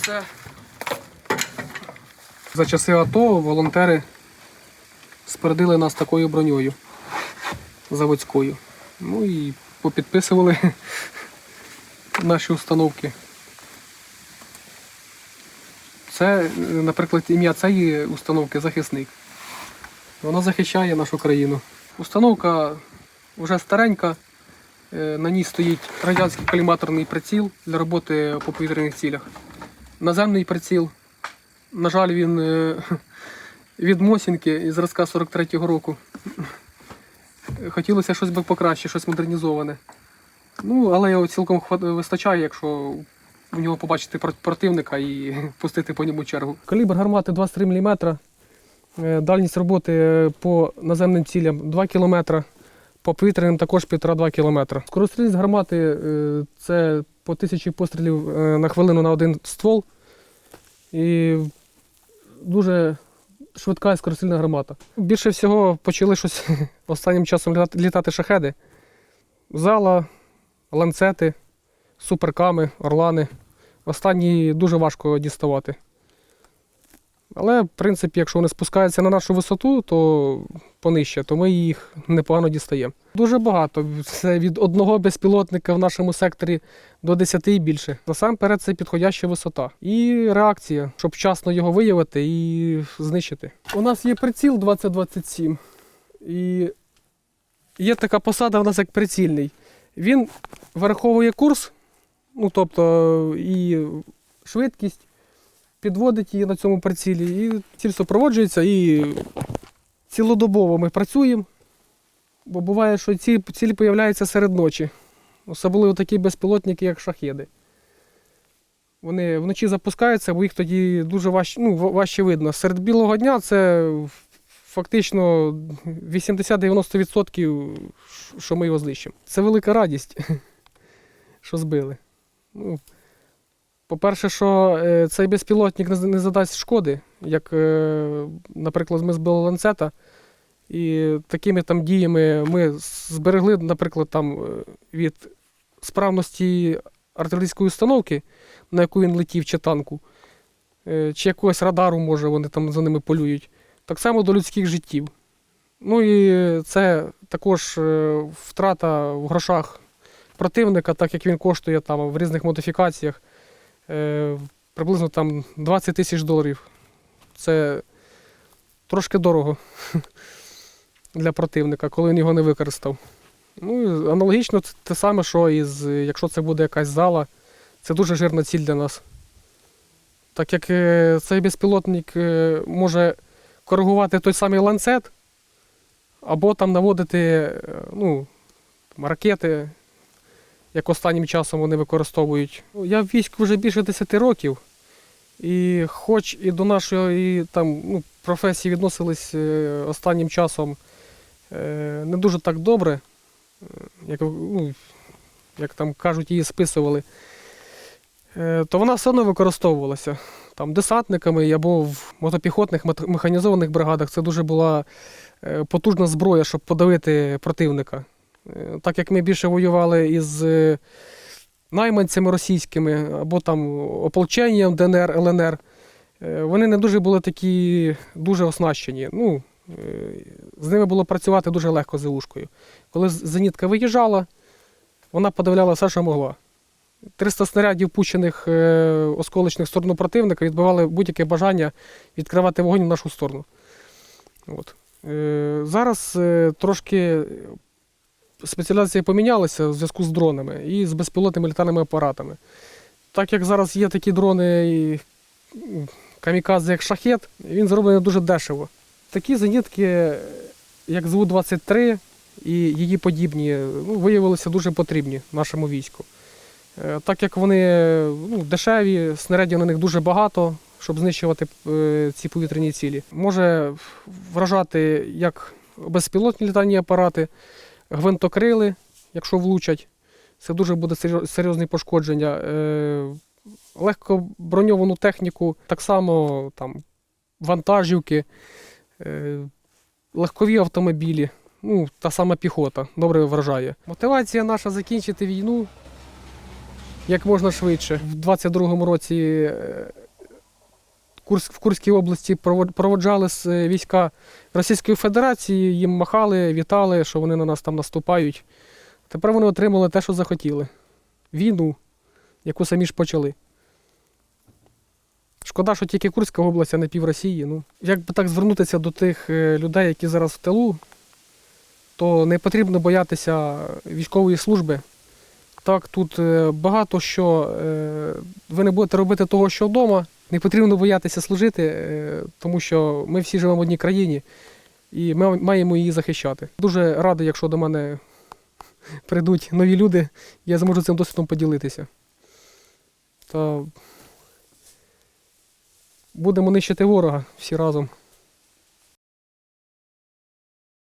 все. За часи АТО волонтери спередили нас такою броньою заводською. Ну і попідписували наші установки. Це, наприклад, ім'я цієї установки захисник. Вона захищає нашу країну. Установка вже старенька. Е, На ній стоїть радянський коліматорний приціл для роботи по повітряних цілях. Наземний приціл. На жаль, він е, від Мосінки із зразка 43-го року. Хотілося щось би покраще, щось модернізоване. Ну, але його цілком вистачає, якщо в нього побачити противника і пустити по ньому чергу. Калібр гармати 23 мм. Дальність роботи е, по наземним цілям 2 км, по повітряним також 1,5-2 км. Скорострільність гармати е, це по тисячі пострілів е, на хвилину на один ствол. І дуже швидка і скоросильна гармата. Більше всього почали щось останнім часом літати- шахеди. Зала, ланцети, суперками, орлани. Останні дуже важко діставати. Але, в принципі, якщо вони спускаються на нашу висоту, то понижче, то ми їх непогано дістаємо. Дуже багато. Це від одного безпілотника в нашому секторі до 10 і більше. Насамперед, це підходяща висота. І реакція, щоб вчасно його виявити і знищити. У нас є приціл 2027. І є така посада в нас як прицільний. Він враховує курс, ну тобто і швидкість, підводить її на цьому прицілі, і ціль супроводжується, і цілодобово ми працюємо. Бо буває, що ці цілі появляються серед ночі. Особливо такі безпілотники, як шахеди. Вони вночі запускаються, бо їх тоді дуже важче, ну, важче видно. Серед білого дня це фактично 80-90%, що ми його знищимо. Це велика радість, що збили. Ну, по-перше, що е, цей безпілотник не задасть шкоди, як, е, наприклад, ми збили ланцета. І такими там діями ми зберегли, наприклад, там, е, від справності артилерійської установки, на яку він летів, чи танку, чи якогось радару, може, вони там за ними полюють. Так само до людських життів. Ну і це також втрата в грошах противника, так як він коштує там в різних модифікаціях приблизно там 20 тисяч доларів. Це трошки дорого для противника, коли він його не використав. Ну, аналогічно це те саме, що і з, якщо це буде якась зала, це дуже жирна ціль для нас. Так як е, цей безпілотник е, може коригувати той самий ланцет, або там наводити е, ну, ракети, як останнім часом вони використовують. Я в війську вже більше 10 років, і хоч і до нашої там, ну, професії відносились е, останнім часом е, не дуже так добре, е, як, ну, як там кажуть, її списували, то вона все одно використовувалася там, десантниками або в мотопіхотних механізованих бригадах. Це дуже була потужна зброя, щоб подавити противника. Е, Так як ми більше воювали із е, найманцями російськими або там ополченням ДНР, ЛНР, е, вони не дуже були такі дуже оснащені. Ну, з ними було працювати дуже легко з ушкою. Коли зенітка виїжджала, вона подавляла все, що могла. 300 снарядів, пущених осколочних в сторону противника, відбивали будь-яке бажання відкривати вогонь в нашу сторону. От. Зараз трошки спеціалізація помінялася в зв'язку з дронами і з безпілотними літальними апаратами. Так як зараз є такі дрони камікадзе, як шахет, він зроблений дуже дешево. Такі зенітки, як ЗУ-23 і її подібні, ну, виявилися дуже потрібні нашому війську. Е, Так як вони ну, дешеві, снарядів на них дуже багато, щоб знищувати е, ці повітряні цілі. Може вражати як безпілотні літальні апарати, гвинтокрили, якщо влучать. Це дуже буде серйозне пошкодження. Е, Легко броньовану техніку, так само там, вантажівки, е, легкові автомобілі, ну, та сама піхота добре вражає. Мотивація наша закінчити війну як можна швидше. В 22-му році е, Курск, в Курській області проводжали е, війська Російської Федерації, їм махали, вітали, що вони на нас там наступають. Тепер вони отримали те, що захотіли. Війну, яку самі ж почали. Шкода, що тільки Курська область, а не пів Росії. Ну, як би так звернутися до тих е, людей, які зараз в тилу, то не потрібно боятися військової служби. Так, тут е, багато що ви не будете робити того, що вдома. Не потрібно боятися служити, е, тому що ми всі живемо в одній країні і ми маємо її захищати. Дуже радий, якщо до мене прийдуть нові люди, я зможу цим досвідом поділитися. Та будемо нищити ворога всі разом.